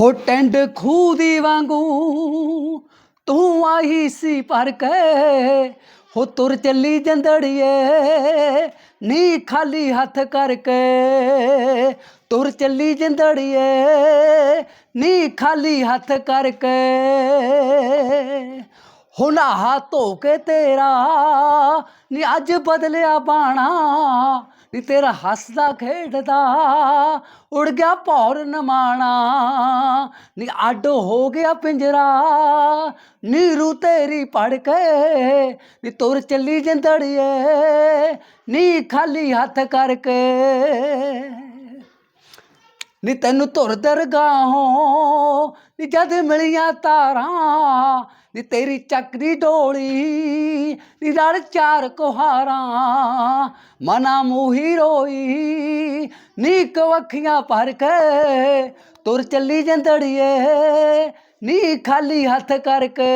ਹੋ ਟੈਂਡ ਖੂਹ ਦੀ ਵਾਂਗੂ ਤੂੰ ਆਈ ਸੀ ਪਰ ਕੇ। ਹੋ ਤੁਰ ਚੱਲੀ ਜੰਦੜੀਏ ਨੀ ਖਾਲੀ ਹੱਥ ਕਰਕੇ। ਤੁਰ ਚੱਲੀ ਜੰਦੜੀਏ ਨੀ ਖਾਲੀ ਹੱਥ ਕਰਕੇ। ਹੁਣ ਆਹ ਧੋ ਕੇ ਤੇਰਾ ਨੀ ਅੱਜ ਬਦਲਿਆ ਬਾਣਾ। ਨੀ ਤੇਰਾ ਹੱਸਦਾ ਖੇਡਦਾ ਉੜ ਗਿਆ ਭੌਰ ਨਮਾਣਾ। ਨੀ ਅੱਡ ਹੋ ਗਿਆ ਪਿੰਜਰਾ, ਨੀਰੂ ਤੇਰੀ ਪੜ ਕੇ ਨੀ ਤੁਰ ਚੱਲੀ ਜਿੰਦੜੀਏ, ਨੀ ਖਾਲੀ ਹੱਥ ਕਰਕੇ। ਨੀ ਤੈਨੂੰ ਧੁਰ ਦਰਗਾਹੋਂ, ਨੀ ਜਦ ਮਿਲੀਆਂ ਤਾਰਾਂ ਨੀ ਤੇਰੀ ਚੱਕਦੀ ਡੋਲੀ, ਨੀ ਰੜ ਚਾਰ ਕੁਹਾਰਾਂ, ਮਨਾ ਮੂਹੀ ਰੋਈ, ਨੀ ਕਵਖੀਆਂ ਭਰ ਕੇ ਤੁਰ ਚੱਲੀ ਜੰਦੜੀਏ, ਨੀ ਖਾਲੀ ਹੱਥ ਕਰਕੇ।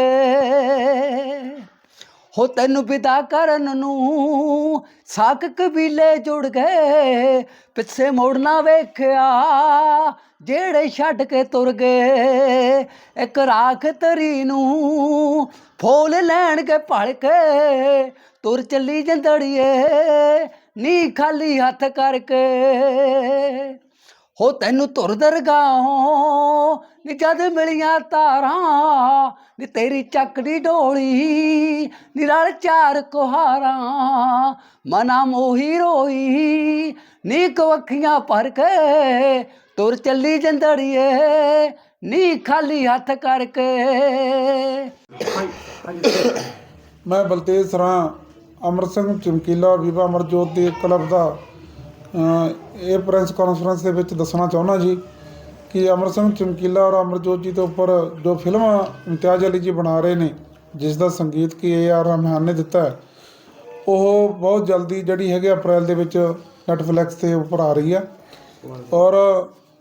ਹੋ ਤੈਨੂੰ ਵਿਦਾ ਕਰਨ ਨੂੰ ਸਾਕ ਕਬੀਲੇ ਜੁੜ ਗਏ, ਪਿੱਛੇ ਮੁੜਨਾ ਵੇਖਿਆ, ਜਿਹੜੇ ਛੱਡ ਕੇ ਤੁਰ ਗਏ। ਇੱਕ ਰਾਖ ਤਰੀ ਨੂੰ ਫੋਲ ਲੈਣਗੇ ਭੜ ਕੇ ਤੁਰ ਚੱਲੀ ਜੰਦੜੀਏ ਨੀ ਖਾਲੀ ਹੱਥ ਕਰਕੇ। ਹੋ ਤੈਨੂੰ ਧੁਰ ਦਰਗਾਹੋਂ ਨੀ ਜਦ ਮਿਲੀਆਂ ਤਾਰਾਂ, ਨੀ ਤੇਰੀ ਚੱਕੜੀ ਡੋਲੀ, ਨੀ ਰਲ ਚਾਰ ਕੁਹਾਰਾਂ, ਮਨਾ ਮੋਹੀ ਰੋਈ, ਨੀ ਕਵਖੀਆਂ ਭਰ ਕੇ ਤੁਰ ਚੱਲੀ ਜੰਦੜੀਏ, ਨੀ ਖਾਲੀ ਹੱਥ ਕਰਕੇ। ਮੈਂ ਬਲਤੇਜ ਸਰਾਂ, ਅਮਰ ਸਿੰਘ ਚਮਕੀਲਾ, ਵਿਵਾ ਅਮਰਜੋਤ ਦੇ ਕਲਬ ਦਾ ਇਹ ਪ੍ਰੈਸ ਕਾਨਫਰੰਸ ਦੇ ਵਿੱਚ ਦੱਸਣਾ ਚਾਹੁੰਦਾ ਜੀ ਕਿ ਅਮਰ ਸਿੰਘ ਚਮਕੀਲਾ ਔਰ ਅਮਰਜੋਤ ਜੀ ਦੇ ਉੱਪਰ ਜੋ ਫਿਲਮ ਇਮਤਿਆਜ਼ ਅਲੀ ਜੀ ਬਣਾ ਰਹੇ ਨੇ, ਜਿਸ ਦਾ ਸੰਗੀਤ ਕੀ ਏ ਆਰ ਰਹਿਮਾਨ ਨੇ ਦਿੱਤਾ ਹੈ, ਉਹ ਬਹੁਤ ਜਲਦੀ ਜਿਹੜੀ ਹੈਗੀ ਅਪ੍ਰੈਲ ਦੇ ਵਿੱਚ ਨੈਟਫਲਿਕਸ ਤੇ ਉੱਪਰ ਆ ਰਹੀ ਹੈ। ਔਰ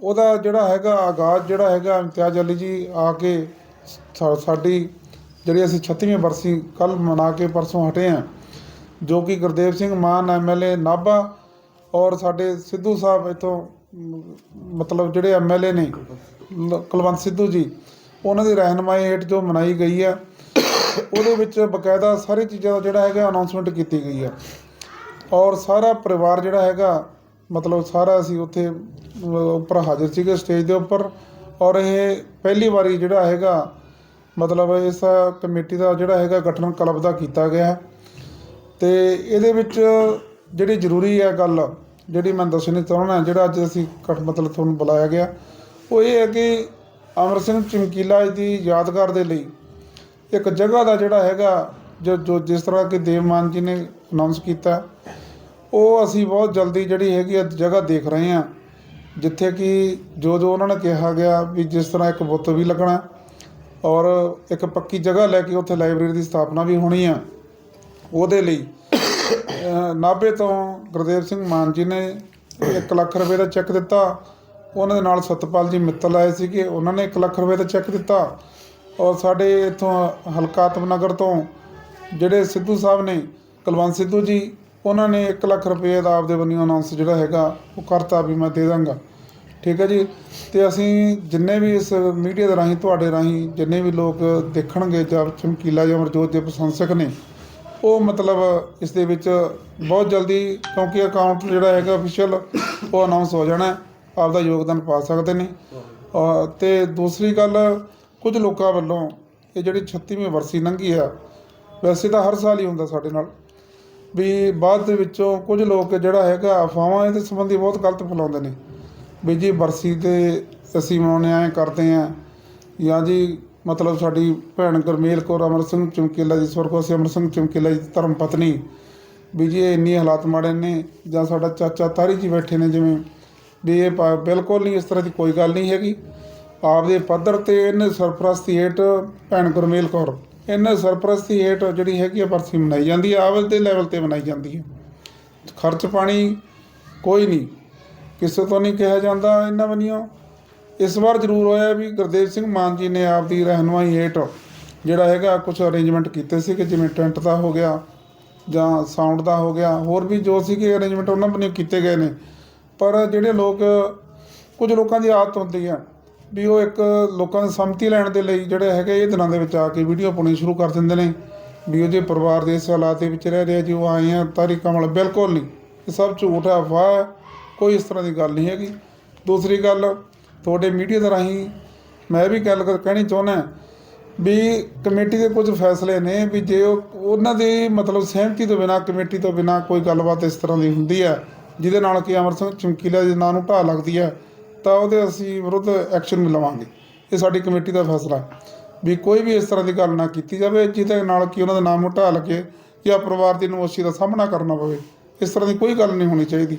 ਉਹਦਾ ਜਿਹੜਾ ਹੈਗਾ ਆਗਾਜ਼, ਜਿਹੜਾ ਹੈਗਾ ਇਮਤਿਆਜ਼ ਅਲੀ ਜੀ ਆ ਕੇ ਸਾ- ਸਾਡੀ ਜਿਹੜੀ ਅਸੀਂ 36ਵੀਂ ਬਰਸੀ ਕੱਲ ਮਨਾ ਕੇ ਪਰਸੋਂ ਹਟੇ ਆ ਜੋ ਕਿ ਗੁਰਦੇਵ ਸਿੰਘ ਮਾਨ ਐਮਐਲਏ ਨਾਭਾ ਔਰ ਸਾਡੇ ਸਿੱਧੂ ਸਾਹਿਬ ਇਥੋਂ ਮਤਲਬ ਜਿਹੜੇ ਐਮਐਲਏ ਨੇ ਕੁਲਵੰਤ ਸਿੱਧੂ ਜੀ, ਉਹਨਾਂ ਦੀ ਰਹਿਨਮਾਈ ਹੇਠ ਜੋ ਮਨਾਈ ਗਈ ਆ, ਉਹਦੇ ਵਿੱਚ ਬਕਾਇਦਾ ਸਾਰੀ ਚੀਜ਼ਾਂ ਦਾ ਜਿਹੜਾ ਹੈਗਾ ਅਨਾਉਂਸਮੈਂਟ ਕੀਤੀ ਗਈ ਆ। ਔਰ ਸਾਰਾ ਪਰਿਵਾਰ ਜਿਹੜਾ ਹੈਗਾ, ਮਤਲਬ ਸਾਰਾ ਅਸੀਂ ਉੱਥੇ ਉੱਪਰ ਹਾਜ਼ਰ ਸੀਗੇ ਸਟੇਜ ਦੇ ਉੱਪਰ। ਔਰ ਇਹ ਪਹਿਲੀ ਵਾਰੀ ਜਿਹੜਾ ਹੈਗਾ, ਮਤਲਬ ਇਸ ਕਮੇਟੀ ਦਾ ਜਿਹੜਾ ਹੈਗਾ ਗਠਨ ਕਲੱਬ ਦਾ ਕੀਤਾ ਗਿਆ। ਹੈ ਤੇ ਇਹਦੇ ਵਿੱਚ ਜਿਹੜੀ ਜ਼ਰੂਰੀ ਹੈ ਗੱਲ, ਜਿਹੜੀ ਮੈਂ ਦੱਸਣੀ ਚਾਹੁੰਦਾ ਜਿਹੜਾ ਅੱਜ ਅਸੀਂ ਇਕੱਠ ਮਤਲਬ ਤੁਹਾਨੂੰ ਬੁਲਾਇਆ ਗਿਆ, ਉਹ ਇਹ ਹੈ ਕਿ ਅਮਰ ਸਿੰਘ ਚਮਕੀਲਾ ਦੀ ਯਾਦਗਾਰ ਦੇ ਲਈ ਇੱਕ ਜਗ੍ਹਾ ਦਾ ਜਿਹੜਾ ਹੈਗਾ, ਜੋ ਜੋ ਜਿਸ ਤਰ੍ਹਾਂ ਕਿ ਦੇਵਮਾਨ ਜੀ ਨੇ ਅਨਾਉਂਸ ਕੀਤਾ, ਉਹ ਅਸੀਂ ਬਹੁਤ ਜਲਦੀ ਜਿਹੜੀ ਹੈਗੀ ਆ ਜਗ੍ਹਾ ਦੇਖ ਰਹੇ ਹਾਂ, ਜਿੱਥੇ ਕਿ ਜੋ ਜੋ ਉਹਨਾਂ ਨੇ ਕਿਹਾ ਗਿਆ ਵੀ ਜਿਸ ਤਰ੍ਹਾਂ ਇੱਕ ਬੁੱਤ ਵੀ ਲੱਗਣਾ ਔਰ ਇੱਕ ਪੱਕੀ ਜਗ੍ਹਾ ਲੈ ਕੇ ਉੱਥੇ ਲਾਇਬ੍ਰੇਰੀ ਦੀ ਸਥਾਪਨਾ ਵੀ ਹੋਣੀ ਆ, ਉਹਦੇ ਲਈ ਨਾਭੇ ਤੋਂ ਗੁਰਦੇਵ ਸਿੰਘ ਮਾਨ ਜੀ ਨੇ 1 ਲੱਖ ਰੁਪਏ ਦਾ ਚੈੱਕ ਦਿੱਤਾ। ਉਹਨਾਂ ਦੇ ਨਾਲ ਸਤਪਾਲ ਜੀ ਮਿੱਤਲ ਆਏ ਸੀਗੇ। ਉਹਨਾਂ ਨੇ 1 ਲੱਖ ਰੁਪਏ ਦਾ ਚੈੱਕ ਦਿੱਤਾ। ਔਰ ਸਾਡੇ ਇੱਥੋਂ ਹਲਕਾਤਮ ਨਗਰ ਤੋਂ ਜਿਹੜੇ ਸਿੱਧੂ ਸਾਹਿਬ ਨੇ, ਕੁਲਵੰਤ ਸਿੱਧੂ ਜੀ, ਉਹਨਾਂ ਨੇ 1 ਲੱਖ ਰੁਪਏ ਦਾ ਆਪਦੇ ਵੱਲੋਂ ਅਨਾਉਂਸ ਜਿਹੜਾ ਹੈਗਾ, ਉਹ ਕਰਤਾ ਵੀ ਮੈਂ ਦੇ ਦਾਂਗਾ। ਠੀਕ ਹੈ ਜੀ? ਤੇ ਅਸੀਂ ਜਿੰਨੇ ਵੀ ਇਸ ਮੀਡੀਆ ਦੇ ਰਾਹੀਂ, ਤੁਹਾਡੇ ਰਾਹੀਂ ਜਿੰਨੇ ਵੀ ਲੋਕ ਦੇਖਣਗੇ ਜਾਂ ਚਮਕੀਲਾ ਜਾਂ ਅਮਰਜੋਤ ਦੇ ਪ੍ਰਸ਼ੰਸਕ ਨੇ ਉਹ ਮਤਲਬ ਇਸ ਦੇ ਵਿੱਚ ਬਹੁਤ ਜਲਦੀ ਕਿਉਂਕਿ ਅਕਾਊਂਟ ਜਿਹੜਾ ਹੈਗਾ ਅਫੀਸ਼ੀਅਲ ਉਹ ਅਨਾਉਂਸ ਹੋ ਜਾਣਾ ਹੈ, ਆਪਦਾ ਯੋਗਦਾਨ ਪਾ ਸਕਦੇ ਨੇ। ਔਰ ਤੇ ਦੂਸਰੀ ਗੱਲ ਕੁਝ ਲੋਕਾਂ ਵੱਲੋਂ ਇਹ ਜਿਹੜੀ 36ਵੀਂ ਵਰਸੀ ਲੰਘੀ ਆ ਵੈਸੇ ਤਾਂ ਹਰ ਸਾਲ ਹੀ ਹੁੰਦਾ ਸਾਡੇ ਨਾਲ ਵੀ ਬਾਅਦ ਦੇ ਵਿੱਚੋਂ ਕੁਝ ਲੋਕ ਜਿਹੜਾ ਹੈਗਾ ਅਫਵਾਹਾਂ ਇਹਦੇ ਸੰਬੰਧੀ ਬਹੁਤ ਗਲਤ ਫੈਲਾਉਂਦੇ ਨੇ। ਵੀ ਜੀ ਬਰਸੀ ਤੇ ਅਸੀਂ ਮਨਾਉਂਦੇ ਐਂ ਕਰਦੇ ਆਂ ਜਾਂ ਜੀ ਮਤਲਬ ਸਾਡੀ ਭੈਣ ਗੁਰਮੇਲ ਕੌਰ ਅਮਰ ਸਿੰਘ ਚਮਕੀਲਾ ਜੀ, ਸਵਰਗਵਾਸੀ ਅਮਰ ਸਿੰਘ ਚਮਕੀਲਾ ਜੀ ਦੀ ਧਰਮ ਪਤਨੀ। ਵੀ ਜੀ, ਇਹ ਇੰਨੀ ਹਾਲਾਤ ਮਾੜੇ ਨੇ, ਜਾਂ ਸਾਡਾ ਚਾਚਾ ਤਾਰੀ ਜੀ ਬੈਠੇ ਨੇ ਜਿਵੇਂ। ਵੀ ਇਹ ਪਾ- ਬਿਲਕੁਲ ਨਹੀਂ ਇਸ ਤਰ੍ਹਾਂ ਦੀ ਕੋਈ ਗੱਲ ਨਹੀਂ ਹੈਗੀ। ਆਪਦੇ ਪੱਧਰ ਤੇ ਇਹਨੇ ਸਰਪ੍ਰਸਤੀ ਹੇਠ ਭੈਣ ਗੁਰਮੇਲ ਕੌਰ, ਇਹਨੇ ਸਰਪ੍ਰਸਤੀ ਹੇਠ ਜਿਹੜੀ ਹੈਗੀ ਆ ਬਰਸੀ ਮਨਾਈ ਜਾਂਦੀ ਹੈ ਆਵਲ ਦੇ ਲੈਵਲ ਤੇ ਮਨਾਈ ਜਾਂਦੀ ਹੈ ਖਰਚ ਪਾਣੀ ਕੋਈ ਨਹੀਂ, ਕਿਸੇ ਤੋਂ ਨਹੀਂ ਕਿਹਾ ਜਾਂਦਾ ਇਹਨਾਂ ਬੰਨਿਓ। ਇਸ ਵਾਰ ਜ਼ਰੂਰ ਹੋਇਆ ਵੀ ਗੁਰਦੇਵ ਸਿੰਘ ਮਾਨ ਜੀ ਨੇ ਆਪ ਦੀ ਰਹਿਨਮਾਈ ਹੇਠ ਜਿਹੜਾ ਹੈਗਾ ਕੁਝ ਅਰੇਂਜਮੈਂਟ ਕੀਤੇ ਸੀ ਕਿ ਜਿਵੇਂ ਟੈਂਟ ਦਾ ਹੋ ਗਿਆ ਜਾਂ ਸਾਊਂਡ ਦਾ ਹੋ ਗਿਆ, ਹੋਰ ਵੀ ਜੋ ਸੀਗੇ ਅਰੇਂਜਮੈਂਟ ਉਹਨਾਂ ਨੇ ਕੀਤੇ ਗਏ ਨੇ। ਪਰ ਜਿਹੜੇ ਲੋਕ, ਕੁਝ ਲੋਕਾਂ ਦੀ ਆਦਤ ਹੁੰਦੀ ਹੈ ਵੀ ਉਹ ਇੱਕ ਲੋਕਾਂ ਦੀ ਸੰਮਤੀ ਲੈਣ ਦੇ ਲਈ ਜਿਹੜੇ ਹੈਗੇ ਇਹ ਦਿਨਾਂ ਦੇ ਵਿੱਚ ਆ ਕੇ ਵੀਡੀਓ ਪਾਉਣੀ ਸ਼ੁਰੂ ਕਰ ਦਿੰਦੇ ਨੇ ਵੀ ਉਹਦੇ ਪਰਿਵਾਰ ਦੇ ਇਸ ਹਾਲਾਤ ਦੇ ਵਿੱਚ ਰਹਿ ਰਿਹਾ ਜੀ ਉਹ ਆਏ ਆ, ਤਾਰੀਕਾਂ ਕਮਲ ਬਿਲਕੁਲ ਨਹੀਂ। ਇਹ ਸਭ ਝੂਠ ਹੈ ਅਫਵਾਹ ਹੈ ਕੋਈ ਇਸ ਤਰ੍ਹਾਂ ਦੀ ਗੱਲ ਨਹੀਂ ਹੈਗੀ। ਦੂਸਰੀ ਗੱਲ ਤੁਹਾਡੇ ਮੀਡੀਆ ਦੇ ਰਾਹੀਂ ਮੈਂ ਵੀ ਗੱਲ ਕਰ- ਕਹਿਣੀ ਚਾਹੁੰਦਾ ਵੀ ਕਮੇਟੀ ਦੇ ਕੁਝ ਫੈਸਲੇ ਨੇ ਵੀ ਜੇ ਉਹਨਾਂ ਦੀ ਮਤਲਬ ਸਹਿਮਤੀ ਤੋਂ ਬਿਨਾ, ਕਮੇਟੀ ਤੋਂ ਬਿਨਾ ਕੋਈ ਗੱਲਬਾਤ ਇਸ ਤਰ੍ਹਾਂ ਦੀ ਹੁੰਦੀ ਹੈ ਜਿਹਦੇ ਨਾਲ ਕਿ ਅਮਰ ਸਿੰਘ ਚਮਕੀਲਾ ਦੇ ਨਾਂ ਨੂੰ ਢਾਹ ਲੱਗਦੀ ਹੈ ਤਾਂ ਉਹਦੇ ਅਸੀਂ ਵਿਰੁੱਧ ਐਕਸ਼ਨ ਵੀ ਲਵਾਂਗੇ। ਇਹ ਸਾਡੀ ਕਮੇਟੀ ਦਾ ਫੈਸਲਾ। ਵੀ ਕੋਈ ਵੀ ਇਸ ਤਰ੍ਹਾਂ ਦੀ ਗੱਲ ਨਾ ਕੀਤੀ ਜਾਵੇ, ਜਿਹਦੇ ਨਾਲ ਕਿ ਉਹਨਾਂ ਦਾ ਨਾਮ ਨੂੰ ਢਾਹ ਲੱਗੇ ਜਾਂ ਪਰਿਵਾਰ ਦੀ ਨਮੋਸ਼ੀ ਦਾ ਸਾਹਮਣਾ ਕਰਨਾ ਪਵੇ। ਇਸ ਤਰ੍ਹਾਂ ਦੀ ਕੋਈ ਗੱਲ ਨਹੀਂ ਹੋਣੀ ਚਾਹੀਦੀ।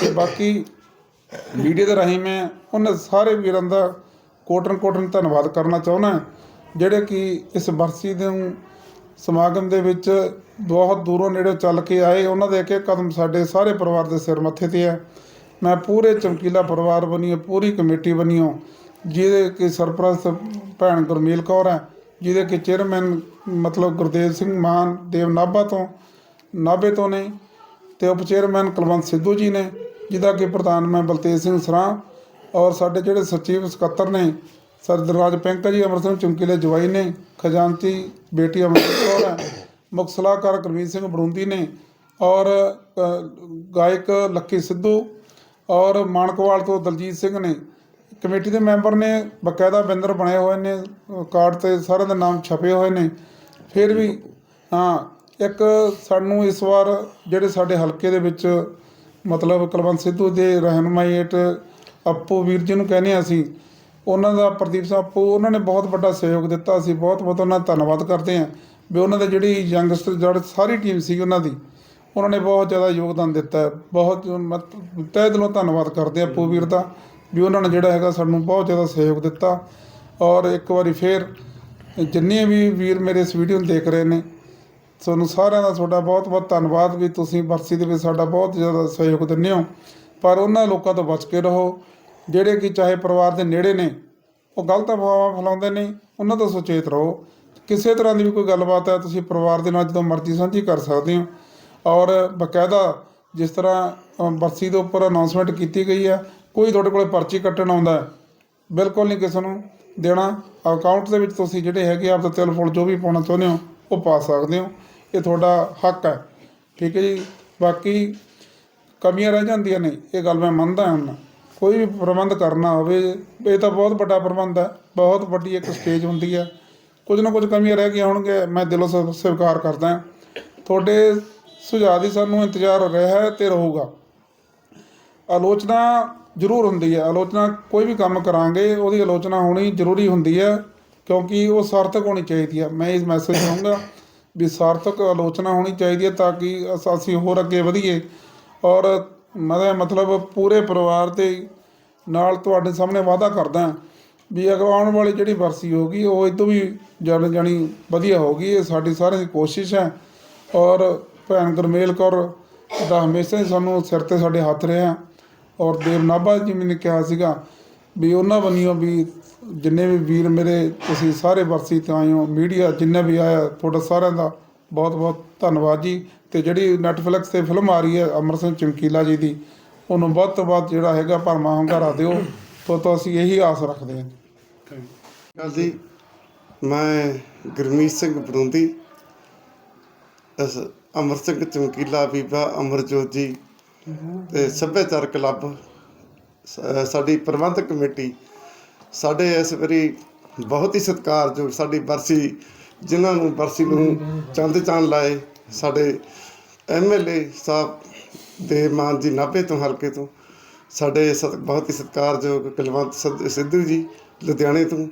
ਤੇ ਬਾਕੀ ਵੀਡੀਓ ਦੇ ਰਾਹੀਂ ਮੈਂ ਉਹਨਾਂ ਸਾਰੇ ਵੀਰਾਂ ਦਾ ਕੋਟਨ ਕੋਟਨ ਧੰਨਵਾਦ ਕਰਨਾ ਚਾਹੁੰਦਾ ਜਿਹੜੇ ਕਿ ਇਸ ਬਰਸੀ ਦੇ ਸਮਾਗਮ ਦੇ ਵਿੱਚ ਬਹੁਤ ਦੂਰੋਂ ਨੇੜੇ ਚੱਲ ਕੇ ਆਏ। ਉਹਨਾਂ ਦੇ ਇੱਕ ਇੱਕ ਕਦਮ ਸਾਡੇ ਸਾਰੇ ਪਰਿਵਾਰ ਦੇ ਸਿਰ ਮੱਥੇ ਤੇ ਹੈ ਮੈਂ ਪੂਰੇ ਚਮਕੀਲਾ ਪਰਿਵਾਰ ਬਣੀਓ, ਪੂਰੀ ਕਮੇਟੀ ਬਣੀਓ, ਜਿਹਦੇ ਕਿ ਸਰਪ੍ਰਸਤ ਭੈਣ ਗੁਰਮੀਲ ਕੌਰ ਹੈ, ਜਿਹਦੇ ਕਿ ਚੇਅਰਮੈਨ ਮਤਲਬ ਗੁਰਦੇਵ ਸਿੰਘ ਮਾਨ ਦੇਵ ਨਾਭਾ ਤੋਂ, ਨਾਭੇ ਤੋਂ ਨੇ ਤੇ ਉਪ ਚੇਅਰਮੈਨ ਕੁਲਵੰਤ ਸਿੱਧੂ ਜੀ ਨੇ। ਜਿਹਦਾ ਕਿ ਪ੍ਰਧਾਨ ਮੈਂ ਬਲਤੇਜ ਸਿੰਘ ਸਰਾਂ ਔਰ ਸਾਡੇ ਜਿਹੜੇ ਸਚਿਵ ਸਕੱਤਰ ਨੇ ਸਰਦਰਾਜ ਪੈਂਕਾ ਜੀ ਅਮਰ ਸਿੰਘ ਚੁੰਕੀਲੇ ਜਵਾਈ ਨੇ, ਖਜ਼ਾਨਚੀ ਬੇਟੀ ਅਮਰਜੀਤ ਕੌਰ ਹੈ, ਮੁੱਖ ਸਲਾਹਕਾਰ ਗੁਰਮੀਤ ਸਿੰਘ ਬੜੂੰਦੀ ਨੇ ਔਰ ਗਾਇਕ ਲੱਕੀ ਸਿੱਧੂ ਔਰ ਮਾਨਕਵਾਲ ਤੋਂ ਦਲਜੀਤ ਸਿੰਘ ਨੇ। ਕਮੇਟੀ ਦੇ ਮੈਂਬਰ ਨੇ ਬਕਾਇਦਾ ਬਿੰਦਰ ਬਣੇ ਹੋਏ ਨੇ, ਕਾਰਡ ਤੇ ਸਾਰਿਆਂ ਦੇ ਨਾਮ ਛਪੇ ਹੋਏ ਨੇ। ਫਿਰ ਵੀ, ਹਾਂ, ਇੱਕ ਸਾਨੂੰ ਇਸ ਵਾਰ ਜਿਹੜੇ ਸਾਡੇ ਹਲਕੇ ਦੇ ਵਿੱਚ ਮਤਲਬ ਕੁਲਵੰਤ ਸਿੱਧੂ ਦੇ ਰਹਿਨੁਮਾਈ ਹੇਠ ਅੱਪੂ ਵੀਰ ਜੀ ਨੂੰ ਕਹਿੰਦੇ ਹਾਂ ਅਸੀਂ, ਉਹਨਾਂ ਦਾ ਪ੍ਰਦੀਪ ਸਿੰਘ ਅੱਪੂ, ਉਹਨਾਂ ਨੇ ਬਹੁਤ ਵੱਡਾ ਸਹਿਯੋਗ ਦਿੱਤਾ, ਅਸੀਂ ਬਹੁਤ ਬਹੁਤ ਉਹਨਾਂ ਦਾ ਧੰਨਵਾਦ ਕਰਦੇ ਹਾਂ ਵੀ ਉਹਨਾਂ ਦੇ ਜਿਹੜੀ ਯੰਗਸਟਰ ਜਿਹੜੀ ਸਾਰੀ ਟੀਮ ਸੀ ਉਹਨਾਂ ਦੀ, ਉਹਨਾਂ ਨੇ ਬਹੁਤ ਜ਼ਿਆਦਾ ਯੋਗਦਾਨ ਦਿੱਤਾ, ਬਹੁਤ ਮਤ- ਤਹਿ ਦਿਲੋਂ ਧੰਨਵਾਦ ਕਰਦੇ ਹਾਂ ਅੱਪੂ ਵੀਰ ਦਾ ਵੀ ਉਹਨਾਂ ਨੇ ਜਿਹੜਾ ਹੈਗਾ ਸਾਨੂੰ ਬਹੁਤ ਜ਼ਿਆਦਾ ਸਹਿਯੋਗ ਦਿੱਤਾ। ਔਰ ਇੱਕ ਵਾਰੀ ਫੇਰ ਜਿੰਨੇ ਵੀ ਵੀਰ ਮੇਰੇ ਇਸ ਵੀਡੀਓ ਨੂੰ ਦੇਖ ਰਹੇ ਨੇ ਤੁਹਾਨੂੰ ਸਾਰਿਆਂ ਦਾ ਤੁਹਾਡਾ ਬਹੁਤ ਬਹੁਤ ਧੰਨਵਾਦ ਵੀ ਤੁਸੀਂ ਬਰਸੀ ਦੇ ਵਿੱਚ ਸਾਡਾ ਬਹੁਤ ਜ਼ਿਆਦਾ ਸਹਿਯੋਗ ਦਿੰਦੇ ਹੋ। ਪਰ ਉਹਨਾਂ ਲੋਕਾਂ ਤੋਂ ਬਚ ਕੇ ਰਹੋ, ਜਿਹੜੇ ਕਿ ਚਾਹੇ ਪਰਿਵਾਰ ਦੇ ਨੇੜੇ ਨੇ, ਉਹ ਗਲਤ ਅਫਵਾਹਾਂ ਫੈਲਾਉਂਦੇ ਨੇ, ਉਹਨਾਂ ਤੋਂ ਸੁਚੇਤ ਰਹੋ। ਕਿਸੇ ਤਰ੍ਹਾਂ ਦੀ ਵੀ ਕੋਈ ਗੱਲਬਾਤ ਹੈ, ਤੁਸੀਂ ਪਰਿਵਾਰ ਦੇ ਨਾਲ ਜਦੋਂ ਮਰਜ਼ੀ ਸਾਂਝੀ ਕਰ ਸਕਦੇ ਹੋ। ਔਰ ਬਕਾਇਦਾ ਜਿਸ ਤਰ੍ਹਾਂ ਬਰਸੀ ਦੇ ਉੱਪਰ ਅਨਾਉਂਸਮੈਂਟ ਕੀਤੀ ਗਈ ਹੈ, ਕੋਈ ਤੁਹਾਡੇ ਕੋਲੇ ਪਰਚੀ ਕੱਟਣ ਆਉਂਦਾ ਬਿਲਕੁਲ ਨਹੀਂ ਕਿਸੇ ਨੂੰ ਦੇਣਾ। ਅਕਾਊਂਟ ਦੇ ਵਿੱਚ ਤੁਸੀਂ ਜਿਹੜੇ ਹੈਗੇ ਆਪਦਾ ਤਿਲ ਫੁੱਲ ਜੋ ਵੀ ਪਾਉਣਾ ਚਾਹੁੰਦੇ ਹੋ, ਉਹ ਪਾ ਸਕਦੇ ਹੋ। ਇਹ ਤੁਹਾਡਾ ਹੱਕ ਹੈ। ਠੀਕ ਹੈ ਜੀ। ਬਾਕੀ ਕਮੀਆਂ ਰਹਿ ਜਾਂਦੀਆਂ ਨੇ, ਇਹ ਗੱਲ ਮੈਂ ਮੰਨਦਾ ਹਾਂ। ਕੋਈ ਵੀ ਪ੍ਰਬੰਧ ਕਰਨਾ ਹੋਵੇ, ਇਹ ਤਾਂ ਬਹੁਤ ਵੱਡਾ ਪ੍ਰਬੰਧ ਹੈ। ਬਹੁਤ ਵੱਡੀ ਇੱਕ ਸਟੇਜ ਹੁੰਦੀ ਹੈ। ਕੁਝ ਨਾ ਕੁਝ ਕਮੀਆਂ ਰਹਿ ਗਈਆਂ ਹੋਣਗੇ ਮੈਂ ਦਿਲੋਂ ਸਵ- ਸਵੀਕਾਰ ਕਰਦਾ ਤੁਹਾਡੇ ਸੁਝਾਅ ਦੀ ਸਾਨੂੰ ਇੰਤਜ਼ਾਰ ਰਿਹਾ ਹੈ ਤੇ ਰਹੂਗਾ। ਆਲੋਚਨਾ ਜ਼ਰੂਰ ਹੁੰਦੀ ਹੈ। ਆਲੋਚਨਾ ਕੋਈ ਵੀ ਕੰਮ ਕਰਾਂਗੇ, ਉਹਦੀ ਆਲੋਚਨਾ ਹੋਣੀ ਜ਼ਰੂਰੀ ਹੁੰਦੀ ਹੈ, ਕਿਉਂਕਿ ਉਹ ਸਾਰਥਕ ਹੋਣੀ ਚਾਹੀਦੀ ਹੈ। ਮੈਂ ਇਸ ਮੈਸੇਜ ਦਊਂਗਾ ਵੀ ਸਾਰਥਕ ਆਲੋਚਨਾ ਹੋਣੀ ਚਾਹੀਦੀ ਹੈ ਤਾਂ ਕਿ ਅਸ- ਅਸੀਂ ਹੋਰ ਅੱਗੇ ਵਧੀਏ। ਔਰ ਮੈਂ ਮਤਲਬ ਪੂਰੇ ਪਰਿਵਾਰ ਦੇ ਨਾਲ ਤੁਹਾਡੇ ਸਾਹਮਣੇ ਵਾਅਦਾ ਕਰਦਾ ਵੀ ਅਗਰ ਆਉਣ ਵਾਲੀ ਜਿਹੜੀ ਵਰਸੀ ਹੋਗੀ ਉਹ ਇਹ ਤੋਂ ਵੀ ਜਾਣ ਜਾਣੀ ਵਧੀਆ ਹੋਗੀ ਇਹ ਸਾਡੀ ਸਾਰਿਆਂ ਦੀ ਕੋਸ਼ਿਸ਼ ਹੈ। ਔਰ ਭੈਣ ਗੁਰਮੇਲ ਕੌਰ ਦਾ ਹਮੇਸ਼ਾ ਹੀ ਸਾਨੂੰ ਸਿਰ ਤੇ ਸਾਡੇ ਹੱਥ ਰਿਹਾ ਔਰ ਦੇਵ ਨਾਭਾ ਜੀ ਮੈਨੇ ਕਿਹਾ ਸੀਗਾ ਵੀ ਉਹਨਾਂ ਬੰਨਿਓ ਵੀ ਜਿੰਨੇ ਵੀ ਵੀਰ ਮੇਰੇ, ਤੁਸੀਂ ਸਾਰੇ ਵਰਸੀ ਤੇ ਆਏ ਹੋ, ਮੀਡੀਆ ਜਿੰਨੇ ਵੀ ਆਇਆ, ਤੁਹਾਡਾ ਸਾਰਿਆਂ ਦਾ ਬਹੁਤ ਬਹੁਤ ਧੰਨਵਾਦ ਜੀ। ਤੇ ਜਿਹੜੀ ਨੈਟਫਲਿਕਸ ਤੇ ਫਿਲਮ ਆ ਰਹੀ ਹੈ, ਅਮਰ ਸਿੰਘ ਚਮਕੀਲਾ ਜੀ ਦੀ, ਉਹਨੂੰ ਵੱਧ ਤੋਂ ਵੱਧ ਜਿਹੜਾ ਹੈਗਾ ਭਰਮਾ ਹੰਗਾਰਾ ਦਿਓ। ਤੋਂ ਤੋਂ ਅਸੀਂ ਇਹੀ ਆਸ ਰੱਖਦੇ ਹਾਂ ਗੱਲ ਜੀ, ਮੈਂ ਗੁਰਮੀਤ ਸਿੰਘ ਬਰੁੰਦੀ, ਇਸ ਅਮਰ ਸਿੰਘ ਚਮਕੀਲਾ ਬੀਬਾ ਅਮਰਜੋਤ ਜੀ, ਤੇ ਸੱਭਿਆਚਾਰ ਕਲੱਬ ਸਾਡੀ ਪ੍ਰਬੰਧਕ ਕਮੇਟੀ ਸਾਡੇ ਇਸ ਵਾਰੀ ਬਹੁਤ ਹੀ ਸਤਿਕਾਰਯੋਗ ਸਾਡੀ ਬਰਸੀ, ਜਿਨ੍ਹਾਂ ਨੂੰ ਬਰਸੀ ਨੂੰ ਚੰਦ ਚਾਨ ਲਾਏ, ਸਾਡੇ ਐਮਐਲਏ ਸਾਹਿਬ ਦੇ ਮਾਨ ਜੀ ਨਾਭੇ ਤੋਂ, ਹਲਕੇ ਤੋਂ, ਸਾਡੇ ਸਤ, ਬਹੁਤ ਹੀ ਸਤਿਕਾਰਯੋਗ ਕੁਲਵੰਤ ਸਿੱਧੂ ਜੀ ਲੁਧਿਆਣੇ ਤੋਂ,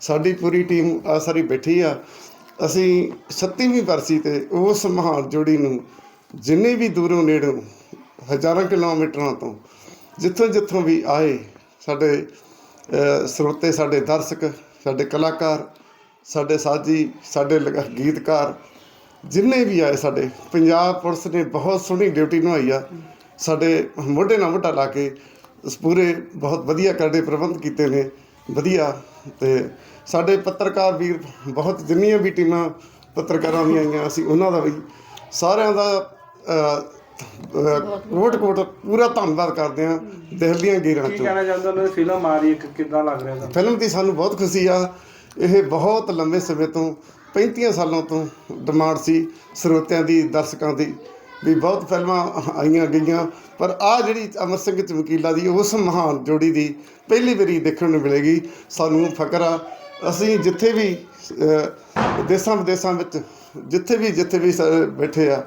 ਸਾਡੀ ਪੂਰੀ ਟੀਮ ਆ ਸਾਰੀ ਬੈਠੀ ਆ। ਅਸੀਂ 37ਵੀਂ ਬਰਸੀ ਤੇ ਉਸ ਮਹਾਨ ਜੋੜੀ ਨੂੰ ਜਿੰਨੇ ਵੀ ਦੂਰੋਂ ਨੇੜੋਂ ਹਜ਼ਾਰਾਂ ਕਿਲੋਮੀਟਰਾਂ ਤੋਂ ਜਿੱਥੋਂ ਜਿੱਥੋਂ ਵੀ ਆਏ, ਸਾਡੇ ਸਰੋਤੇ ਸਾਡੇ ਦਰਸ਼ਕ, ਸਾਡੇ ਕਲਾਕਾਰ, ਸਾਡੇ ਸਾਜੀ, ਸਾਡੇ ਲਗਾ- ਗੀਤਕਾਰ, ਜਿੰਨੇ ਵੀ ਆਏ ਸਾਡੇ, ਪੰਜਾਬ ਪੁਲਿਸ ਨੇ ਬਹੁਤ ਸੋਹਣੀ ਡਿਊਟੀ ਨਿਭਾਈ ਆ। ਸਾਡੇ ਮੋਢੇ ਨਾਲ ਮੋਢਾ ਲਾ ਕੇ ਉਸ ਪੂਰੇ ਬਹੁਤ ਵਧੀਆ ਕਰਦੇ ਪ੍ਰਬੰਧ ਕੀਤੇ ਨੇ, ਵਧੀਆ ਤੇ ਸਾਡੇ ਪੱਤਰਕਾਰ ਵੀਰ ਬਹੁਤ, ਜਿੰਨੀਆਂ ਵੀ ਟੀਮਾਂ ਪੱਤਰਕਾਰਾਂ ਦੀਆਂ ਆਈਆਂ, ਅਸੀਂ ਉਹਨਾਂ ਦਾ ਵੀ ਸਾਰਿਆਂ ਦਾ ਕੋਟ ਕੋਟ ਪੂਰਾ ਧੰਨਵਾਦ ਕਰਦੇ ਹਾਂ ਦਿਲ ਦੀਆਂ ਗੀਰਾਂ ਕੀ ਚੋਂ। ਕਹਿਣਾ ਚਾਹੁੰਦੇ ਉਹਨਾਂ ਦੀ ਫਿਲਮ ਆ ਰਹੀ ਹੈ ਕਿ- ਕਿੱਦਾਂ ਲੱਗ ਰਿਹਾ ਤੁਹਾਨੂੰ? ਫਿਲਮ ਦੀ ਸਾਨੂੰ ਬਹੁਤ ਖੁਸ਼ੀ ਆ। ਇਹ ਬਹੁਤ ਲੰਬੇ ਸਮੇਂ ਤੋਂ 35 ਸਾਲਾਂ ਤੋਂ ਡਿਮਾਂਡ ਸੀ ਸਰੋਤਿਆਂ ਦੀ ਦਰਸ਼ਕਾਂ ਦੀ ਵੀ ਬਹੁਤ ਫਿਲਮਾਂ ਆਈਆਂ ਗਈਆਂ। ਪਰ ਆ ਜਿਹੜੀ ਅਮਰ ਸਿੰਘ ਚਮਕੀਲਾ ਦੀ ਉਸ ਮਹਾਨ ਜੋੜੀ ਦੀ ਪਹਿਲੀ ਵਾਰੀ ਦੇਖਣ ਨੂੰ ਮਿਲੇਗੀ। ਸਾਨੂੰ ਫਖਰ ਆ ਅਸੀਂ ਜਿੱਥੇ ਵੀ ਅਹ, ਦੇਸਾਂ ਵਿਦੇਸਾਂ ਵਿੱਚ ਜਿੱਥੇ ਵੀ ਜਿੱਥੇ ਵੀ ਬੈਠੇ ਆ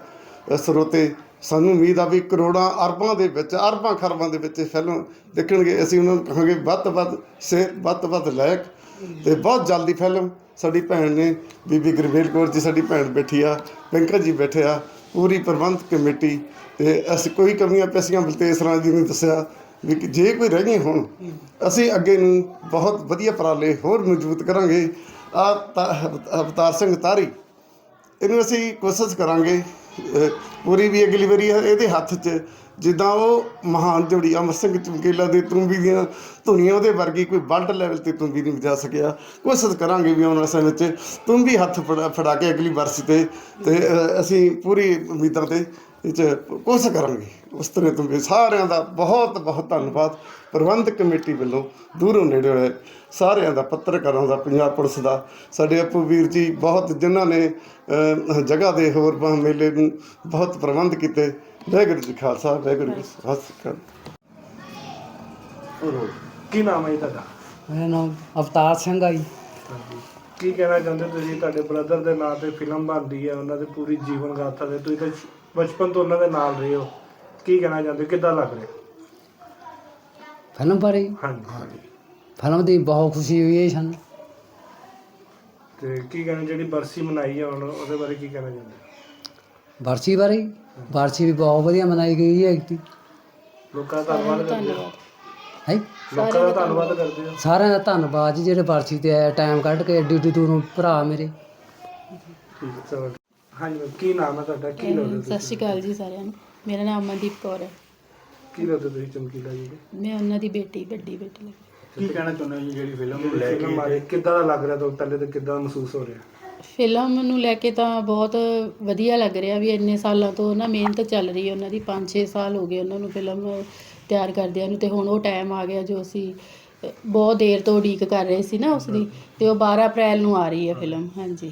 ਅ, ਸਰੋਤੇ ਸਾਨੂੰ ਉਮੀਦ ਆ ਵੀ ਕਰੋੜਾਂ ਅਰਬਾਂ ਦੇ ਵਿੱਚ, ਅਰਬਾਂ ਖਰਬਾਂ ਦੇ ਵਿੱਚ ਇਹ ਫਿਲਮ ਦੇਖਣਗੇ। ਅਸੀਂ ਉਹਨਾਂ ਨੂੰ ਕਹਾਂਗੇ, ਵੱਧ ਤੋਂ ਵੱਧ ਸੇ ਵੱਧ ਤੋਂ ਵੱਧ ਲਾਇਕ ਤੇ ਬਹੁਤ ਜਲਦੀ ਫਿਲਮ ਸਾਡੀ ਭੈਣ ਨੇ, ਬੀਬੀ ਗੁਰਮੇਲ ਕੌਰ ਜੀ ਸਾਡੀ ਭੈਣ ਬੈਠੀ ਆ, ਪੰਕਜ ਜੀ ਬੈਠੇ ਆ, ਪੂਰੀ ਪ੍ਰਬੰਧ ਕਮੇਟੀ ਤੇ ਅਸੀਂ ਕੋਈ ਕਮੀਆਂ ਪੇਸ਼ੀਆਂ ਬਲਤੇਸ ਰਾਜ ਜੀ ਨੇ ਦੱਸਿਆ ਵੀ ਜੇ ਕੋਈ ਰਹਿ ਗਈ ਹੁਣ, ਅਸੀਂ ਅੱਗੇ ਨੂੰ ਬਹੁਤ ਵਧੀਆ ਉਪਰਾਲੇ ਹੋਰ ਮਜ਼ਬੂਤ ਕਰਾਂਗੇ। ਆ ਅਵਤਾਰ ਸਿੰਘ ਤਾਰੀ, ਇਹਨੂੰ ਅਸੀਂ ਕੋਸ਼ਿਸ਼ ਕਰਾਂਗੇ ਅਹ ਵੀ ਅਗਲੀ ਵਾਰੀ ਇਹਦੇ ਹੱਥ 'ਚ ਜਿੱਦਾਂ ਉਹ ਮਹਾਨ ਜੋੜੀ ਅਮਰ ਸਿੰਘ ਚਮਕੀਲਾ ਦੇ ਤੁੰਬੀ ਦੀਆਂ ਧੁਨੀਆਂ ਉਹਦੇ ਵਰਗੀ ਕੋਈ ਵਰਲਡ ਲੈਵਲ ਤੇ ਤੁੰਬੀ ਨਹੀਂ ਵਜਾ ਸਕਿਆ। ਕੋਸ਼ਿਸ਼ ਕਰਾਂਗੇ ਵੀ ਆਉਣ ਵਾਲੇ ਸਮੇਂ 'ਚ ਤੁੰਬੀ ਹੱਥ ਫੜਾ ਫੜਾ ਕੇ ਅਗਲੀ ਵਰਸ਼ ਤੇ ਤੇ ਅਸੀਂ ਪੂਰੀ ਉਮੀਦਾਂ ਤੇ ਇਹ 'ਚ ਕੋਸ਼ਿਸ਼ ਕਰਾਂਗੇ। ਉਸ ਤਰ੍ਹਾਂ ਤੁੰਬੀ ਸਾਰਿਆਂ ਦਾ ਬਹੁਤ ਬਹੁਤ ਧੰਨਵਾਦ। ਪ੍ਰਬੰਧਕ ਕਮੇਟੀ ਵੱਲੋਂ ਦੂਰੋਂ ਨੇੜੇ ਹੋਏ ਸਾਰਿਆਂ ਦਾ ਪੱਤਰਕਾਰਾਂ ਦਾ ਪੰਜਾਬ ਪੁਲਿਸ ਦਾ ਸਾਡੇ ਅਪੂ ਵੀਰ ਜੀ ਬਹੁਤ ਜਿਨ੍ਹਾਂ ਨੇ ਜਗ੍ਹਾ ਦੇ ਹੋਰ ਮੇਲੇ ਨੂੰ ਬਹੁਤ ਪ੍ਰਬੰਧ ਕੀਤੇ। ਵਾਹਿਗੁਰੂ ਜੀ ਖਾਲਸਾ ਵਾਹਿਗੁਰੂ ਜੀ ਕੀ ਫਤਿਹ ਕੀ ਨਾਮ ਹੈ ਜੀ ਤੁਹਾਡਾ? ਮੇਰਾ ਨਾਮ ਅਵਤਾਰ ਸਿੰਘ ਆ ਜੀ। ਕੀ ਕਹਿਣਾ ਚਾਹੁੰਦੇ ਤੁਸੀਂ? ਤੁਹਾਡੇ ਬ੍ਰਦਰ ਦੇ ਨਾਂ ਤੇ ਫਿਲਮ ਬਣਦੀ ਹੈ ਉਹਨਾਂ ਦੇ ਪੂਰੀ ਜੀਵਨ ਗਾਥਾ ਦੇ ਤੁਸੀਂ ਤਾਂ ਬਚਪਨ ਤੋਂ ਉਹਨਾਂ ਦੇ ਨਾਲ ਰਹੇ ਹੋ। ਕੀ ਕਹਿਣਾ ਚਾਹੁੰਦੇ? ਕਿੱਦਾਂ ਲੱਗ ਰਿਹਾ? ਫਿਲਮ ਬਾਰੇ? ਹਾਂਜੀ। ਫਿਲਮ ਦੀ ਬਹੁਤ ਖੁਸ਼ੀ ਹੋਈ ਹੈ ਸਾਨੂੰ। ਤੇ ਕੀ ਕਹਿਣਾ ਜਿਹੜੀ ਬਰਸੀ ਮਨਾਈ ਹੈ ਹੁਣ ਉਹਦੇ ਬਾਰੇ ਕੀ ਕਹਿਣਾ ਚਾਹੁੰਦੇ? ਵਰਸੀ ਬਾਰੇ? ਵਰਸੀ ਵੀ ਬਹੁਤ ਵਧੀਆ ਮਨਾਈ ਗਈ ਹੈ ਐਕਟੀ ਲੋਕਾਂ ਦਾ ਧੰਨਵਾਦ ਕਰਦੇ ਹੋ ਹੈ? ਲੋਕਾਂ ਦਾ ਧੰਨਵਾਦ ਕਰਦੇ ਹੋ ਸਾਰਿਆਂ ਦਾ ਧੰਨਵਾਦ ਜੀ ਜਿਹੜੇ ਵਰਸੀ ਤੇ ਆਏ ਟਾਈਮ ਕੱਢ ਕੇ ਐਡੀ ਐਡੀ ਦੂਰੋਂ ਭਰਾ ਮੇਰੇ। ਠੀਕ ਹੈ ਚਲੋ। ਹਾਂਜੀ ma'am, ਕੀ ਨਾਮ ਹੈ ਤੁਹਾਡਾ? ਕੀ ਲੱਗਦਾ ਸਤਿ ਸ਼੍ਰੀ ਅਕਾਲ ਜੀ ਸਾਰਿਆਂ ਨੂੰ। ਮੇਰਾ ਨਾਮ ਅਮਨਦੀਪ ਕੌਰ ਹੈ। ਕੀ ਲੱਗਦਾ ਤੁਸੀਂ ਚਮਕੀਲਾ ਜੀ ਦੇ? ਮੈਂ ਉਹਨਾਂ ਦੀ ਬੇਟੀ ਵੱਡੀ ਬੇਟੀ ਲੱਗਦੀ ਕੀ ਕਹਿਣਾ ਚਾਹੁੰਦੇ ਹੋ ਜੀ ਜਿਹੜੀ ਫਿਲਮ ਨੂੰ ਲੈ ਕੇ ਮਾਰੇ ਕਿੱਦਾਂ ਦਾ ਲੱਗ ਰਿਹਾ ਤੁਹਾਨੂੰ ਪਹਿਲੇ ਤੇ ਕਿੱਦਾਂ ਮਹਿਸੂਸ ਹੋ ਰਿਹਾ? ਫਿਲਮ ਨੂੰ ਲੈ ਕੇ ਤਾਂ ਬਹੁਤ ਵਧੀਆ ਲੱਗ ਰਿਹਾ ਵੀ ਇੰਨੇ ਸਾਲਾਂ ਤੋਂ ਨਾ ਮਿਹਨਤ ਚੱਲ ਰਹੀ ਹੈ ਉਹਨਾਂ ਦੀ। 5-6 ਸਾਲ ਹੋ ਗਏ ਉਹਨਾਂ ਨੂੰ ਫਿਲਮ ਤਿਆਰ ਕਰਦਿਆਂ ਨੂੰ ਤੇ ਹੁਣ ਉਹ ਟਾਈਮ ਆ ਗਿਆ ਜੋ ਅਸੀਂ ਅ, ਬਹੁਤ ਦੇਰ ਤੋਂ ਉਡੀਕ ਕਰ ਰਹੇ ਸੀ ਨਾ ਉਸ ਦੀ ਤੇ ਉਹ 12 ਅਪ੍ਰੈਲ ਨੂੰ ਆ ਰਹੀ ਹੈ ਫਿਲਮ ਹਾਂਜੀ।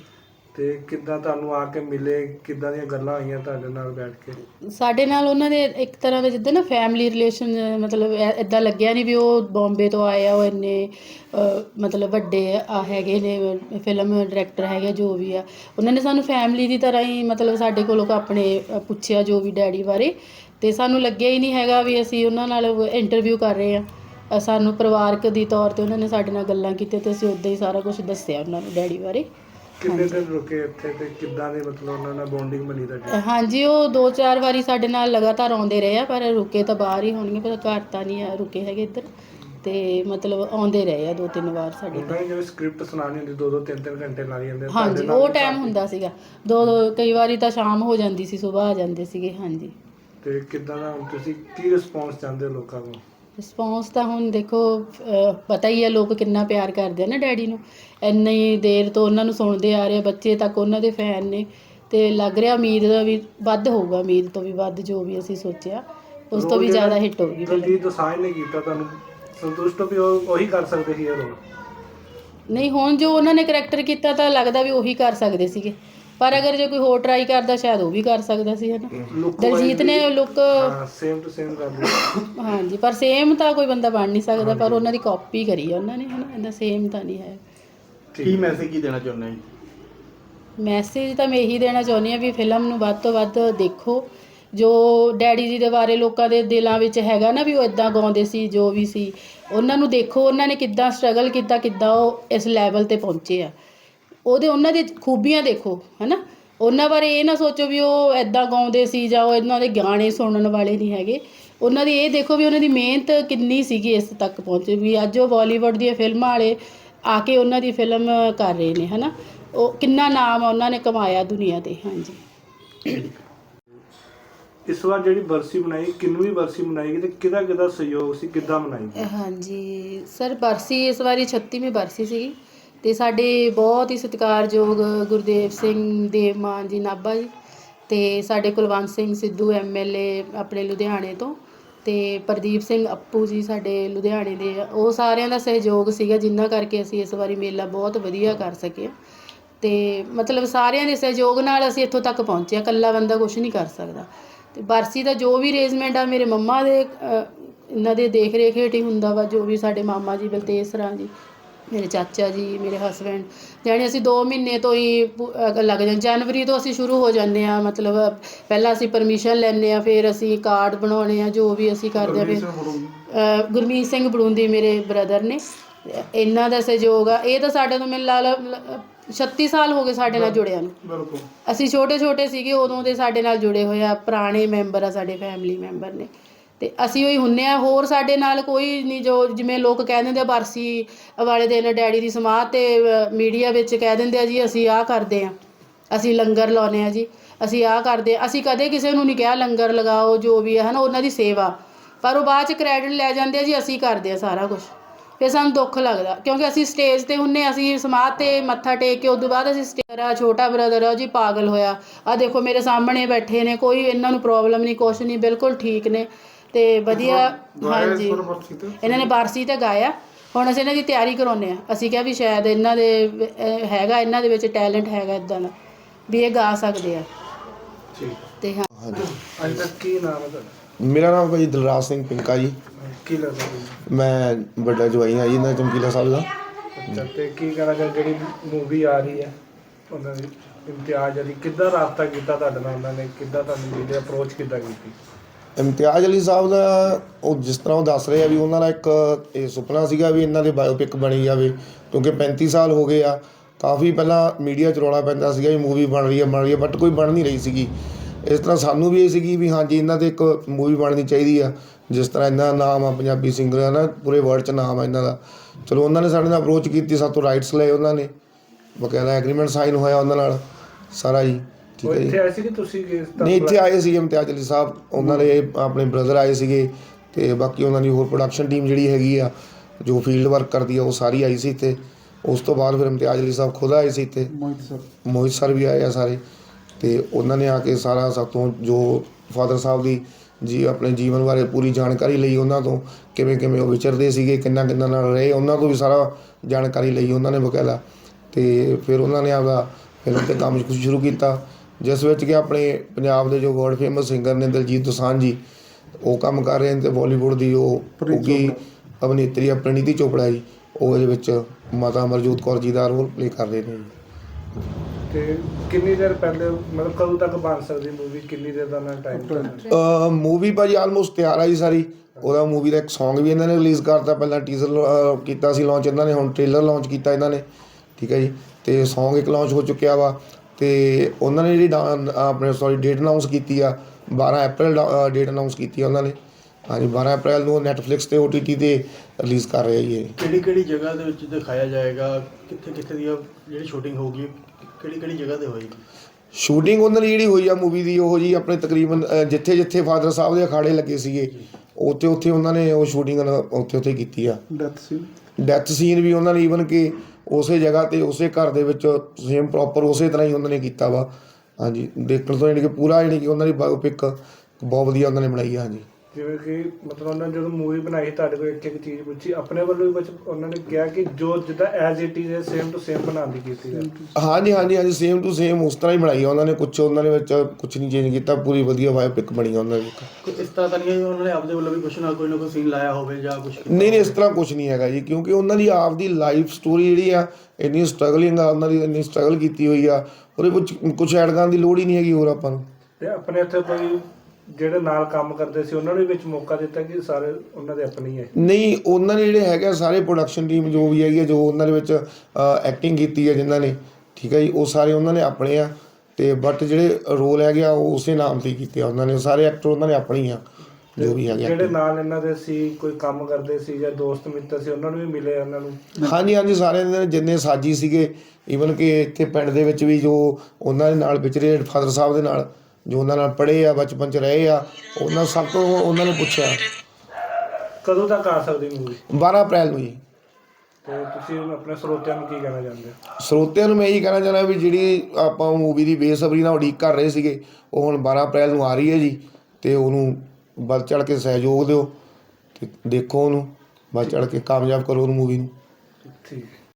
ਤੇ ਕਿੱਦਾਂ ਤੁਹਾਨੂੰ ਆ ਕੇ ਮਿਲੇ, ਕਿੱਦਾਂ ਦੀਆਂ ਗੱਲਾਂ ਹੋਈਆਂ ਤੁਹਾਡੇ ਨਾਲ ਬੈਠ ਕੇ? ਸਾਡੇ ਨਾਲ ਉਹਨਾਂ ਦੇ ਇੱਕ ਤਰ੍ਹਾਂ ਦਾ ਜਿੱਦਾਂ ਨਾ ਫੈਮਿਲੀ ਰਿਲੇਸ਼ਨ ਮਤਲਬ ਇਦਾਂ ਲੱਗਿਆ ਨਹੀਂ ਵੀ ਉਹ ਬੰਬੇ ਤੋਂ ਆਏ ਆ, ਉਹ ਇੰਨੇ ਮਤਲਬ ਵੱਡੇ ਆ, ਹੈਗੇ ਨੇ ਫਿਲਮ ਡਾਇਰੈਕਟਰ ਹੈਗੇ ਜੋ ਵੀ ਆ। ਉਹਨਾਂ ਨੇ ਸਾਨੂੰ ਫੈਮਿਲੀ ਦੀ ਤਰ੍ਹਾਂ ਹੀ ਮਤਲਬ ਸਾਡੇ ਕੋਲੋਂ ਆਪਣੇ ਪੁੱਛਿਆ ਜੋ ਵੀ ਡੈਡੀ ਬਾਰੇ। ਤੇ ਸਾਨੂੰ ਲੱਗਿਆ ਹੀ ਨਹੀਂ ਹੈਗਾ ਵੀ ਅਸੀਂ ਉਹਨਾਂ ਨਾਲ ਇੰਟਰਵਿਊ ਕਰ ਰਹੇ ਆ। ਸਾਨੂੰ ਪਰਿਵਾਰਕ ਦੀ ਤੌਰ ਤੇ ਉਹਨਾਂ ਨੇ ਸਾਡੇ ਨਾਲ ਗੱਲਾਂ ਕੀਤੀਆਂ ਤੇ ਅਸੀਂ ਉਦਾਂ ਹੀ ਸਾਰਾ ਕੁਝ ਦੱਸਿਆ ਉਹਨਾਂ ਨੂੰ ਡੈਡੀ ਬਾਰੇ। ਕਿੰਨੇ ਦਿਨ ਰੁਕੇ ਇੱਥੇ ਤੇ ਕਿੱਦਾਂ ਦੇ ਮਤਲਬ ਉਹਨਾਂ ਨਾਲ ਬੌਂਡਿੰਗ ਬਣੀ ਤੁਹਾਡੀ? ਹਾਂਜੀ ਉਹ ਦੋ ਚਾਰ ਵਾਰੀ ਸਾਡੇ ਨਾਲ ਲਗਾਤਾਰ ਆਉਂਦੇ ਰਹੇ ਆ ਪਰ ਰੁਕੇ ਤਾਂ ਬਾਹਰ ਹੀ ਹੋਣਗੇ ਪਰ ਘਰ ਤਾਂ ਨਹੀਂ ਆ ਰੁਕੇ ਹੈਗੇ ਇੱਧਰ। ਤੇ ਮਤਲਬ ਆਉਂਦੇ ਰਹੇ ਆ ਦੋ ਤਿੰਨ ਵਾਰ ਸਾਡੇ ਉਹਨਾਂ ਨੇ ਜਿਵੇਂ ਸਕ੍ਰਿਪਟ ਸੁਣਾਣੀ ਹੁੰਦੀ ਦੋ ਦੋ ਤਿੰਨ ਤਿੰਨ ਘੰਟੇ ਲੱਗ ਜਾਂਦੇ ਹਾਂਜੀ ਉਹ ਟਾਈਮ ਹੁੰਦਾ ਸੀਗਾ। ਦੋ ਦੋ ਕਈ ਵਾਰੀ ਤਾਂ ਸ਼ਾਮ ਹੋ ਜਾਂਦੀ ਸੀ ਸਵੇਰ ਆ ਜਾਂਦੇ ਸੀਗੇ ਹਾਂਜੀ। ਤੇ ਕਿੱਦਾਂ ਦਾ ਹੁਣ ਤੁਸੀਂ ਕੀ ਰਿਸਪੌਂਸ ਚਾਹੁੰਦੇ ਹੋ ਲੋਕਾਂ ਨੂੰ? ਰਿਸਪੌਂਸ ਤਾਂ ਹੁਣ ਦੇਖੋ ਪਤਾ ਹੀ ਹੈ ਲੋਕ ਕਿੰਨਾ ਪਿਆਰ ਕਰਦੇ ਆ ਨਾ ਡੈਡੀ ਨੂੰ। ਇੰਨੀ ਦੇਰ ਤੋਂ ਉਹਨਾਂ ਨੂੰ ਸੁਣਦੇ ਆ ਰਹੇ ਬੱਚੇ ਤੱਕ ਉਹਨਾਂ ਦੇ ਫੈਨ ਨੇ। ਤੇ ਲੱਗ ਰਿਹਾ ਉਮੀਦ ਦਾ ਵੀ ਵੱਧ ਹੋਊਗਾ ਉਮੀਦ ਤੋਂ ਵੀ ਵੱਧ ਜੋ ਵੀ ਅਸੀਂ ਸੋਚਿਆ ਉਸ ਤੋਂ ਵੀ ਜ਼ਿਆਦਾ ਹਿੱਟ ਹੋਊਗੀ ਦਲਜੀਤ ਦੋਸਾਂਝ ਨੇ ਕੀਤਾ ਤੁਹਾਨੂੰ ਸੰਤੁਸ਼ਟ ਵੀ ਉਹ ਉਹੀ ਕਰ ਸਕਦੇ ਸੀ ਇਹ ਰੋਲ? ਨਹੀਂ ਹੁਣ ਜੋ ਉਹਨਾਂ ਨੇ ਕਰੈਕਟਰ ਕੀਤਾ ਤਾਂ ਲੱਗਦਾ ਵੀ ਉਹੀ ਕਰ ਸਕਦੇ ਸੀਗੇ। ਪਰ ਅਗਰ ਜੇ ਕੋਈ ਹੋਰ ਟਰਾਈ ਕਰਦਾ ਸ਼ਾਇਦ ਉਹ ਵੀ ਕਰ ਸਕਦਾ ਸੀ ਹਨਾ? ਦਲਜੀਤ ਨੇ ਲੁੱਕ ਹਾਂ ਸੇਮ ਟੂ ਸੇਮ ਕਰ ਲਿਆ ਹਾਂਜੀ ਪਰ ਸੇਮ ਤਾਂ ਕੋਈ ਬੰਦਾ ਬਣ ਨਹੀਂ ਸਕਦਾ ਪਰ ਉਹਨਾਂ ਦੀ ਕਾਪੀ ਕਰੀ ਆ ਉਹਨਾਂ ਨੇ ਹਨਾ? ਇਹਦਾ ਸੇਮ ਤਾਂ ਨਹੀਂ ਹੈ। ਕੀ ਮੈਸੇਜ ਕੀ ਦੇਣਾ ਚਾਹੁੰਦੇ ਜੀ? ਮੈਸੇਜ ਤਾਂ ਮੈਂ ਇਹੀ ਦੇਣਾ ਚਾਹੁੰਦੀ ਆ ਵੀ ਫਿਲਮ ਨੂੰ ਵੱਧ ਤੋਂ ਵੱਧ ਦੇਖੋ। ਜੋ ਡੈਡੀ ਜੀ ਦੇ ਬਾਰੇ ਲੋਕਾਂ ਦੇ ਦਿਲਾਂ ਵਿੱਚ ਹੈਗਾ ਨਾ ਵੀ ਉਹ ਇਦਾਂ ਗਾਉਂਦੇ ਸੀ ਜੋ ਵੀ ਸੀ ਉਹਨਾਂ ਨੂੰ ਦੇਖੋ ਉਹਨਾਂ ਨੇ ਕਿੱਦਾਂ ਸਟਰਗਲ ਕੀਤਾ ਕਿੱਦਾਂ ਉਹ ਇਸ ਲੈਵਲ ਤੇ ਪਹੁੰਚੇ ਆ। ਉਹਦੇ ਉਹਨਾਂ ਦੀ ਖੂਬੀਆਂ ਦੇਖੋ ਹਨਾ? ਉਹਨਾਂ ਬਾਰੇ ਇਹ ਨਾ ਸੋਚੋ ਵੀ ਉਹ ਇਦਾਂ ਗਾਉਂਦੇ ਸੀ ਜਾਂ ਉਹ ਇਹਨਾਂ ਦੇ ਗਾਣੇ ਸੁਣਨ ਵਾਲੇ ਨਹੀਂ ਹੈਗੇ। ਉਹਨਾਂ ਦੀ ਇਹ ਦੇਖੋ ਵੀ ਉਹਨਾਂ ਦੀ ਮਿਹਨਤ ਕਿੰਨੀ ਸੀਗੀ ਇਸ ਤੱਕ ਪਹੁੰਚੇ ਵੀ ਅੱਜ ਉਹ ਬਾਲੀਵੁੱਡ ਦੀਆਂ ਫਿਲਮਾਂ ਵਾਲੇ ਆ ਕੇ ਉਹਨਾਂ ਦੀ ਫਿਲਮ ਕਰ ਰਹੇ ਨੇ ਹਨਾ? ਉਹ ਕਿੰਨਾ ਨਾਮ ਉਹਨਾਂ ਨੇ ਕਮਾਇਆ ਦੁਨੀਆ ਤੇ ਹਾਂਜੀ। ਇਸ ਵਾਰ ਜਿਹੜੀ ਬਰਸੀ ਬਣਾਈ ਕਿੰਨਵੀਂ ਬਰਸੀ ਮਨਾਈ ਗਈ ਤੇ ਕਿਹਦਾ ਕਿਹਦਾ ਸਹਿਯੋਗ ਸੀ ਕਿੱਦਾਂ ਮਨਾਈ ਗਈ? ਹਾਂਜੀ ਸਰ ਬਰਸੀ ਇਸ ਵਾਰੀ 36ਵੀਂ ਬਰਸੀ ਸੀਗੀ। ਤੇ ਸਾਡੇ ਬਹੁਤ ਹੀ ਸਤਿਕਾਰਯੋਗ ਗੁਰਦੇਵ ਸਿੰਘ ਦੇਵ ਮਾਨ ਜੀ ਨਾਭਾ ਜੀ ਤੇ ਸਾਡੇ ਕੁਲਵੰਤ ਸਿੰਘ ਸਿੱਧੂ ਐਮਐਲਏ ਆਪਣੇ ਲੁਧਿਆਣੇ ਤੋਂ ਤੇ ਪ੍ਰਦੀਪ ਸਿੰਘ ਅੱਪੂ ਜੀ ਸਾਡੇ ਲੁਧਿਆਣੇ ਦੇ ਆ ਉਹ ਸਾਰਿਆਂ ਦਾ ਸਹਿਯੋਗ ਸੀਗਾ ਜਿੰਨਾ ਕਰਕੇ ਅਸੀਂ ਇਸ ਵਾਰੀ ਮੇਲਾ ਬਹੁਤ ਵਧੀਆ ਕਰ ਸਕੇ ਹਾਂ। ਤੇ ਮਤਲਬ ਸਾਰਿਆਂ ਦੇ ਸਹਿਯੋਗ ਨਾਲ ਅਸੀਂ ਇੱਥੋਂ ਤੱਕ ਪਹੁੰਚੇ ਹਾਂ ਇਕੱਲਾ ਬੰਦਾ ਕੁਝ ਨਹੀਂ ਕਰ ਸਕਦਾ ਤੇ ਬਰਸੀ ਦਾ ਜੋ ਵੀ ਅਰੇਂਜਮੈਂਟ ਆ ਮੇਰੇ ਮੰਮਾ ਦੇ ਅ, ਇਹਨਾਂ ਦੇ ਦੇਖ ਰੇਖ ਹੇਠ ਹੀ ਹੁੰਦਾ ਵਾ ਜੋ ਵੀ ਸਾਡੇ ਮਾਮਾ ਜੀ ਬਲਤੇਜ ਸਰਾਂ ਜੀ ਮੇਰੇ ਚਾਚਾ ਜੀ ਮੇਰੇ ਹਸਬੈਂਡ ਜਾਣੀ ਅਸੀਂ 2 ਮਹੀਨੇ ਤੋਂ ਹੀ ਅ, ਲੱਗ ਜਾਂ ਜਨਵਰੀ ਤੋਂ ਅਸੀਂ ਸ਼ੁਰੂ ਹੋ ਜਾਂਦੇ ਆ ਮਤਲਬ ਪਹਿਲਾਂ ਅਸੀਂ ਪਰਮਿਸ਼ਨ ਲੈਂਦੇ ਆ ਫਿਰ ਅਸੀਂ ਕਾਰਡ ਬਣਾਉਣੇ ਆ ਜੋ ਵੀ ਅਸੀਂ ਕਰਦੇ ਆ ਫਿਰ ਅ, ਗੁਰਮੀਤ ਸਿੰਘ ਬੜੂੰਦੀ ਮੇਰੇ ਬ੍ਰਦਰ ਨੇ। ਇਹਨਾਂ ਦਾ ਸਹਿਯੋਗ ਆ। ਇਹ ਤਾਂ ਸਾਡੇ ਤੋਂ ਮੈਨੂੰ ਲਾ ਲਾ 36 ਸਾਲ ਹੋ ਗਏ ਸਾਡੇ ਨਾਲ ਜੁੜਿਆਂ ਨੂੰ। ਬਿਲਕੁਲ। ਅਸੀਂ ਛੋਟੇ ਛੋਟੇ ਸੀਗੇ ਉਦੋਂ ਦੇ ਸਾਡੇ ਨਾਲ ਜੁੜੇ ਹੋਏ ਆ ਪੁਰਾਣੇ ਮੈਂਬਰ ਆ ਸਾਡੇ ਫੈਮਿਲੀ ਮੈਂਬਰ ਨੇ। ਤੇ ਅਸੀਂ ਉਹੀ ਹੁੰਨੇ ਆ, ਹੋਰ ਸਾਡੇ ਨਾਲ ਕੋਈ ਨਹੀਂ ਜੋ ਜਿਵੇਂ ਲੋਕ ਕਹਿ ਦਿੰਦੇ ਆ ਬਰਸੀ ਵਾਲੇ ਦਿਨ ਡੈਡੀ ਦੀ ਸਮਾਧ ਤੇ ਮੀਡੀਆ ਵਿੱਚ ਕਹਿ ਦਿੰਦੇ ਆ ਜੀ, ਅਸੀਂ ਆਹ ਕਰਦੇ ਆ, ਅਸੀਂ ਲੰਗਰ ਲਾਉਨੇ ਆ ਜੀ, ਅਸੀਂ ਆਹ ਕਰਦੇ ਆ, ਅਸੀਂ ਕਦੇ ਕਿਸੇ ਨੂੰ ਨਹੀਂ ਕਿਹਾ ਲੰਗਰ ਲਗਾਓ, ਜੋ ਵੀ ਹੈ ਹਨਾ, ਉਹਨਾਂ ਦੀ ਸੇਵਾ। ਪਰ ਉਹ ਬਾਅਦ ਚ ਕ੍ਰੈਡਿਟ ਲੈ ਜਾਂਦੇ ਆ ਜੀ, ਅਸੀਂ ਕਰਦੇ ਆ ਸਾਰਾ ਕੁਝ ਫਿਰ ਸਾਨੂੰ ਦੁੱਖ ਲੱਗਦਾ, ਕਿਉਂਕਿ ਅਸੀਂ ਸਟੇਜ ਤੇ ਹੁੰਨੇ ਅਸੀਂ ਸਮਾਧ ਤੇ ਮੱਥਾ ਟੇਕ ਕੇ ਉਦੋਂ ਬਾਅਦ ਅਸੀਂ ਸਟੇਰਾ ਛੋਟਾ ਬ੍ਰਦਰ ਆ, ਉਹ ਜੀ ਪਾਗਲ ਹੋਇਆ। ਆ ਦੇਖੋ ਮੇਰੇ ਸਾਹਮਣੇ ਬੈਠੇ ਨੇ, ਕੋਈ ਇਹਨਾਂ ਨੂੰ ਪ੍ਰੋਬਲਮ ਨਹੀਂ ਕੁਛ ਨਹੀਂ ਬਿਲਕੁਲ ਠੀਕ ਨੇ। ਤੇ ਵਧੀਆ ਹਾਂਜੀ। ਇਹਨਾਂ ਨੇ ਬਾਰਸੀ ਤੇ ਗਾਇਆ। ਹੁਣ ਅਸੀਂ ਇਹਨਾਂ ਦੀ ਤਿਆਰੀ ਕਰਾਉਂਦੇ ਆ ਅਸੀਂ ਕਿਹਾ ਵੀ ਸ਼ਾਇਦ ਇਹਨਾਂ ਦੇ ਅਹ ਹੈਗਾ ਇਹਨਾਂ ਦੇ ਵਿੱਚ ਟੈਲੈਂਟ ਹੈਗਾ ਇਦਾਂ ਦਾ ਵੀ ਇਹ ਗਾ ਸਕਦੇ ਆ। ਠੀਕ। ਤੇ ਹਾਂ। ਅੱਜ ਤੱਕ ਕੀ ਨਾਮ ਹੈ ਤੁਹਾਡਾ? ਮੇਰਾ ਨਾਮ ਭਾਈ ਦਲਰਾਜ ਸਿੰਘ ਪਿੰਕਾ ਜੀ। ਕੀ ਲੱਗਦਾ ਜੀ? ਮੈਂ ਵੱਡਾ ਜਵਾਈ ਹਾਂ ਜੀ ਇਹਨਾਂ ਚਮਕੀਲਾ ਸਾਹਿਬ ਦਾ। ਅੱਛਾ ਤੇ ਕੀ ਕਹਿਣਾ ਚਾਹੁੰਦੇ ਜਿਹੜੀ ਮੂਵੀ ਆ ਰਹੀ ਹੈ ਉਹਨਾਂ ਦੀ ਇਮਤਿਆਜ਼ ਅਲੀ ਕਿੱਦਾਂ ਰਾਬਤਾ ਕੀਤਾ ਤੁਹਾਡੇ ਨਾਲ ਉਹਨਾਂ ਨੇ ਕਿੱਦਾਂ ਤੁਹਾਨੂੰ ਮਿਲੇ ਅਪਰੋਚ ਕਿੱਦਾਂ ਕੀਤੀ? ਇਮਤਿਆਜ਼ ਅਲੀ ਸਾਹਿਬ ਦਾ ਉਹ ਜਿਸ ਤਰ੍ਹਾਂ ਉਹ ਦੱਸ ਰਹੇ ਆ ਵੀ ਉਹਨਾਂ ਦਾ ਇੱਕ ਇਹ ਸੁਪਨਾ ਸੀਗਾ ਵੀ ਇਹਨਾਂ ਦੇ ਬਾਇਓਪਿਕ ਬਣੀ ਜਾਵੇ, ਕਿਉਂਕਿ 35 ਸਾਲ ਹੋ ਗਏ ਆ, ਕਾਫੀ ਪਹਿਲਾਂ ਮੀਡੀਆ 'ਚ ਰੌਲਾ ਪੈਂਦਾ ਸੀਗਾ ਵੀ ਮੂਵੀ ਬਣ ਰਹੀ ਹੈ ਬਣ ਰਹੀ ਹੈ ਬਟ ਕੋਈ ਬਣ ਨਹੀਂ ਰਹੀ ਸੀਗੀ। ਇਸ ਤਰ੍ਹਾਂ ਸਾਨੂੰ ਵੀ ਇਹ ਸੀਗੀ ਵੀ ਹਾਂਜੀ ਇਹਨਾਂ ਤੇ ਇੱਕ ਮੂਵੀ ਬਣਨੀ ਚਾਹੀਦੀ ਆ, ਜਿਸ ਤਰ੍ਹਾਂ ਇਹਨਾਂ ਦਾ ਨਾਮ ਆ ਪੰਜਾਬੀ ਸਿੰਗਰਾਂ ਦਾ ਨਾ, ਪੂਰੇ ਵਰਲਡ 'ਚ ਨਾਮ ਆ ਇਹਨਾਂ ਦਾ। ਚਲੋ ਉਹਨਾਂ ਨੇ ਸਾਡੇ ਨਾਲ ਅਪਰੋਚ ਕੀਤੀ, ਸਾਤੋਂ ਰਾਈਟਸ ਲਏ ਉਹਨਾਂ ਨੇ, ਬਕਾਇਦਾ ਐਗਰੀਮੈਂਟ ਸਾਈਨ ਹੋਇਆ ਉਹਨਾਂ ਨਾਲ, ਸਾਰਾ ਜੀ। ਠੀਕ ਉਹ ਹੈ ਜੀ। ਇੱਥੇ ਆਏ ਸੀ ਕਿ ਤੁਸੀਂ ਗਏ ਸੀ? ਨਹੀਂ ਇੱਥੇ ਆਏ ਸੀਗੇ ਇਮਤਿਆਜ਼ ਅਲੀ ਸਾਹਿਬ ਉਹਨਾਂ ਦੇ ਆਪਣੇ ਬ੍ਰਦਰ ਆਏ ਸੀਗੇ ਤੇ ਬਾਕੀ ਉਹਨਾਂ ਦੀ ਹੋਰ ਪ੍ਰੋਡਕਸ਼ਨ ਟੀਮ ਜਿਹੜੀ ਹੈਗੀ ਆ ਜੋ ਫੀਲਡ ਵਰਕ ਕਰਦੀ ਆ ਉਹ ਸਾਰੀ ਆਈ ਸੀ ਇੱਥੇ। ਉਸ ਤੋਂ ਬਾਅਦ ਫਿਰ ਇਮਤਿਆਜ਼ ਅਲੀ ਸਾਹਿਬ ਖੁਦ ਆਏ ਸੀ ਇੱਥੇ। ਮੋਹਿਤ ਸਰ। ਮੋਹਿਤ ਸਰ ਵੀ ਆਏ ਆ ਸਾਰੇ। ਤੇ ਉਹਨਾਂ ਨੇ ਆ ਕੇ ਸਾਰਾ ਸਭ ਤੋਂ ਜੋ ਫਾਦਰ ਸਾਹਿਬ ਦੀ ਜੀ ਆਪਣੇ ਜੀਵਨ ਬਾਰੇ ਪੂਰੀ ਜਾਣਕਾਰੀ ਲਈ ਉਹਨਾਂ ਤੋਂ ਕਿਵੇਂ ਕਿਵੇਂ ਉਹ ਵਿਚਰਦੇ ਸੀਗੇ ਕਿੰਨਾ ਕਿੰਨਾ ਨਾਲ ਰਹੇ ਉਹਨਾਂ ਤੋਂ ਵੀ ਸਾਰਾ ਜਾਣਕਾਰੀ ਲਈ ਉਹਨਾਂ ਨੇ ਬਕਾਇਦਾ। ਤੇ ਫਿਰ ਉਹਨਾਂ ਨੇ ਆਪਦਾ ਫਿਲਮ ਤੇ ਕੰਮ ਕੁਝ ਸ਼ੁਰੂ ਕੀਤਾ। ਜਿਸ ਵਿੱਚ ਕਿ ਆਪਣੇ ਪੰਜਾਬ ਦੇ ਜੋ ਵਰਲਡ ਫੇਮਸ ਸਿੰਗਰ ਨੇ ਦਲਜੀਤ ਦੋਸਾਂਝ ਜੀ ਉਹ ਕੰਮ ਕਰ ਰਹੇ ਨੇ ਤੇ ਬਾਲੀਵੁੱਡ ਦੀ ਉਹ ਉੱਗੀ ਅਭਿਨੇਤਰੀ ਆਪਣੀ ਨੀਤੀ ਚੋਪੜਾ ਜੀ ਉਹ ਇਹਦੇ ਵਿੱਚ ਮਾਤਾ ਅਮਰਜੋਤ ਕੌਰ ਜੀ ਦਾ ਰੋਲ ਪਲੇ ਕਰ ਰਹੇ ਨੇ ਤੇ ਕਿੰਨੀ ਦੇਰ ਪਹਿਲੇ ਮਤਲਬ ਕਦੋਂ ਤੱਕ ਬਣ ਸਕਦੀ ਮੂਵੀ ਕਿੰਨੀ ਦੇਰ ਦਾ ਨਾ ਟਾਈਮ ਮੂਵੀ ਭਾਜੀ ਆਲਮੋਸਟ ਤਿਆਰ ਆ ਜੀ ਸਾਰੀ। ਉਹਦਾ ਮੂਵੀ ਦਾ ਇੱਕ Song ਵੀ ਇਹਨਾਂ ਨੇ ਰਿਲੀਜ਼ ਕਰਤਾ। ਪਹਿਲਾਂ ਟੀਜ਼ਰ ਕੀਤਾ ਸੀ ਲਾਂਚ ਇਹਨਾਂ ਨੇ ਹੁਣ ਟ੍ਰੇਲਰ ਲਾਂਚ ਕੀਤਾ ਇਹਨਾਂ ਨੇ। ਠੀਕ ਹੈ ਜੀ। ਤੇ Song ਇੱਕ ਲਾਂਚ ਹੋ ਚੁੱਕਿਆ ਵਾ। ਤੇ ਉਹਨਾਂ ਨੇ ਜਿਹੜੀ ਡਾ- ਆਪਣੇ ਸੌਰੀ ਡੇਟ ਅਨਾਉਂਸ ਕੀਤੀ ਆ 12 ਅਪ੍ਰੈਲ ਡੇਟ ਅਨਾਉਂਸ ਕੀਤੀ ਆ ਉਹਨਾਂ ਨੇ। ਹਾਂਜੀ 12 ਅਪ੍ਰੈਲ ਨੂੰ Netflix ਤੇ OTT ਤੇ ਰਿਲੀਜ਼ ਕਰ ਰਹੇ ਜੀ ਇਹ। ਕਿਹੜੀ ਕਿਹੜੀ ਜਗ੍ਹਾ ਦੇ ਵਿੱਚ ਦਿਖਾਇਆ ਜਾਏਗਾ? ਕਿੱਥੇ ਕਿੱਥੇ ਦੀ ਜਿਹੜੀ ਸ਼ੂਟਿੰਗ ਹੋਊਗੀ ਕਿਹੜੀ ਕਿਹੜੀ ਜਗ੍ਹਾ ਤੇ ਹੋਏਗੀ? ਸ਼ੂਟਿੰਗ ਉਹਨਾਂ ਦੀ ਜਿਹੜੀ ਹੋਈ ਆ ਮੂਵੀ ਦੀ ਉਹ ਜੀ ਆਪਣੇ ਤਕਰੀਬਨ ਜਿੱਥੇ ਜਿੱਥੇ ਫਾਦਰ ਸਾਹਿਬ ਦੇ ਅਖਾੜੇ ਲੱਗੇ ਸੀਗੇ ਉੱਥੇ ਉੱਥੇ ਉਹਨਾਂ ਨੇ ਉਹ ਸ਼ੂਟਿੰਗ ਉੱਥੇ ਉੱਥੇ ਕੀਤੀ ਆ। ਡੈਥ ਸੀ ਡੈਥ ਸੀਨ ਵੀ ਉਹਨਾਂ ਨੇ ਈਵਨ ਕਿ ਉਸੇ ਜਗ੍ਹਾ ਤੇ, ਉਸੇ ਘਰ ਦੇ ਵਿੱਚ ਸੇਮ ਪ੍ਰੋਪਰ ਉਸੇ ਤਰ੍ਹਾਂ ਹੀ ਉਹਨਾਂ ਨੇ ਕੀਤਾ ਵਾ। ਹਾਂਜੀ, ਦੇਖਣ ਤੋਂ ਯਾਨੀ ਕਿ ਪੂਰਾ ਯਾਨੀ ਕਿ ਉਹਨਾਂ ਦੀ ਬਾਇਓਪਿਕ ਬਹੁਤ ਵਧੀਆ ਉਹਨਾਂ ਨੇ ਬਣਾਈ ਆ, ਹਾਂਜੀ। ਜਿਵੇਂ ਕਿ ਮਤਲਬ ਉਹਨਾਂ ਨੇ ਜਦੋਂ ਮੂਵੀ ਬਣਾਈ ਤੁਹਾਡੇ ਕੋਲ ਇੱਕ ਇੱਕ ਚੀਜ਼ ਪੁੱਛੀ ਆਪਣੇ ਵੱਲੋਂ ਵੀ ਕੁਝ ਉਹਨਾਂ ਨੇ ਕਿਹਾ ਕਿ ਜੋ ਜਿੱਦਾਂ as it is same to same ਬਣਾਉਣ ਦੀ ਕੀਤੀ ਹੈ। ਹਾਂਜੀ ਹਾਂਜੀ ਹਾਂਜੀ ਸੇਮ ਟੂ ਸੇਮ ਉਸ ਤਰ੍ਹਾਂ ਹੀ ਬਣਾਈ ਆ ਉਹਨਾਂ ਨੇ ਕੁਝ ਉਹਨਾਂ ਦੇ ਵਿੱਚ ਕੁਝ ਨਹੀਂ ਚੇਂਜ ਕੀਤਾ ਪੂਰੀ ਵਧੀਆ ਬਾਇਓਪਿਕ ਬਣੀ ਆ ਉਹਨਾਂ ਦੀ। ਕੋਈ ਇਸ ਤਰ੍ਹਾਂ ਤਾਂ ਨਹੀਂ ਹੈ ਉਹਨਾਂ ਨੇ ਆਪਦੇ ਵੱਲੋਂ ਵੀ ਕੁਛ ਨਾ ਕੋਈ ਨਾ ਕੋਈ ਸੀਨ ਲਾਇਆ ਹੋਵੇ ਜਾਂ ਕੁਛ ਨਹੀਂ ਨਹੀਂ ਇਸ ਤਰ੍ਹਾਂ ਕੁਝ ਨਹੀਂ ਹੈਗਾ ਜੀ ਕਿਉਂਕਿ ਉਹਨਾਂ ਦੀ ਆਪ ਦੀ ਲਾਈਫ ਸਟੋਰੀ ਜਿਹੜੀ ਆ ਇੰਨੀ ਸਟਰਗਲਿੰਗ ਆ ਉਹਨਾਂ ਦੀ ਇੰਨੀ ਸਟਰਗਲ ਕੀਤੀ ਹੋਈ ਆ ਉਹਦੇ ਵਿੱਚ ਕੁਝ ਐਡ ਕਰਨ ਦੀ ਲੋੜ ਹੀ ਨਹੀਂ ਹੈਗੀ ਹੋਰ ਆਪਾਂ ਨੂੰ। ਤੇ ਆਪਣੇ ਇੱਥੇ ਕੋਈ ਜਿਹੜੇ ਨਾਲ ਕੰਮ ਕਰਦੇ ਸੀ ਉਹਨਾਂ ਨੂੰ ਵੀ ਵਿੱਚ ਮੌਕਾ ਦਿੱਤਾ ਕਿ ਸਾਰੇ ਉਹਨਾਂ ਦੇ ਆਪਣੇ ਹੀ ਹੈ। ਨਹੀਂ ਉਹਨਾਂ ਨੇ ਜਿਹੜੇ ਹੈਗੇ ਸਾਰੇ ਪ੍ਰੋਡਕਸ਼ਨ ਟੀਮ ਜੋ ਵੀ ਹੈਗੀ ਜੋ ਉਹਨਾਂ ਦੇ ਵਿੱਚ ਐਕਟਿੰਗ ਕੀਤੀ ਹੈ ਜਿਨ੍ਹਾਂ ਨੇ ਠੀਕ ਹੈ ਜੀ ਉਹ ਸਾਰੇ ਉਹਨਾਂ ਨੇ ਆਪਣੇ ਆ। ਤੇ ਬਟ ਜਿਹੜੇ ਰੋਲ ਹੈਗੇ ਆ ਉਹ ਉਸੇ ਨਾਮ ਤੇ ਹੀ ਕੀਤੇ ਆ ਉਹਨਾਂ ਨੇ ਸਾਰੇ ਐਕਟਰ ਉਹਨਾਂ ਨੇ ਆਪਣੇ ਹੀ ਆ ਜੋ ਵੀ ਹੈਗੇ ਜਿਹੜੇ। ਨਾਲ ਇਹਨਾਂ ਦੇ ਸੀ ਕੋਈ ਕੰਮ ਕਰਦੇ ਸੀ ਜਾਂ ਦੋਸਤ ਮਿੱਤਰ ਸੀ ਉਹਨਾਂ ਨੂੰ ਵੀ ਮਿਲੇ ਉਹਨਾਂ ਨੂੰ? ਹਾਂਜੀ ਹਾਂਜੀ ਸਾਰੇ ਦੇ ਜਿੰਨੇ ਸਾਜੀ ਸੀਗੇ ਈਵਨ ਕਿ ਇੱਥੇ ਪਿੰਡ ਦੇ ਵਿੱਚ ਵੀ ਜੋ ਉਹਨਾਂ ਦੇ ਨਾਲ ਵਿਚਰੇ ਫਾਦਰ ਸਾਹਿਬ ਦੇ ਨਾਲ ਜੋ ਉਹਨਾਂ ਨਾਲ ਪੜ੍ਹੇ ਆ ਬਚਪਨ ਚ ਰਹੇ ਆ ਉਹਨਾਂ ਸਭ ਤੋਂ ਉਹਨਾਂ ਨੂੰ ਪੁੱਛਿਆ। ਕਦੋਂ ਤੱਕ ਆ ਸਕਦੀ ਮੂਵੀ 12 ਅਪ੍ਰੈਲ ਨੂੰ ਜੀ। ਤੇ ਤੁਸੀਂ ਆਪਣੇ ਸਰੋਤਿਆਂ ਨੂੰ ਕੀ ਕਹਿਣਾ ਚਾਹੁੰਦੇ ਹੋ? ਸਰੋਤਿਆਂ ਨੂੰ ਮੈਂ ਇਹੀ ਕਹਿਣਾ ਚਾਹੁੰਦਾ ਵੀ ਜਿਹੜੀ ਆਪਾਂ ਮੂਵੀ ਦੀ ਬੇਸਬਰੀ ਨਾਲ ਉਡੀਕ ਕਰ ਰਹੇ ਸੀਗੇ ਉਹ ਹੁਣ 12 ਅਪ੍ਰੈਲ ਨੂੰ ਆ ਰਹੀ ਹੈ ਜੀ ਤੇ ਉਹਨੂੰ ਵੱਧ ਚੜ ਕੇ ਸਹਿਯੋਗ ਦਿਓ ਤੇ ਦੇਖੋ ਉਹਨੂੰ ਵੱਧ ਚੜ ਕੇ ਕਾਮਯਾਬ ਕਰੋ ਉਹਨੂੰ ਮੂਵੀ ਨੂੰ। ਠੀਕ।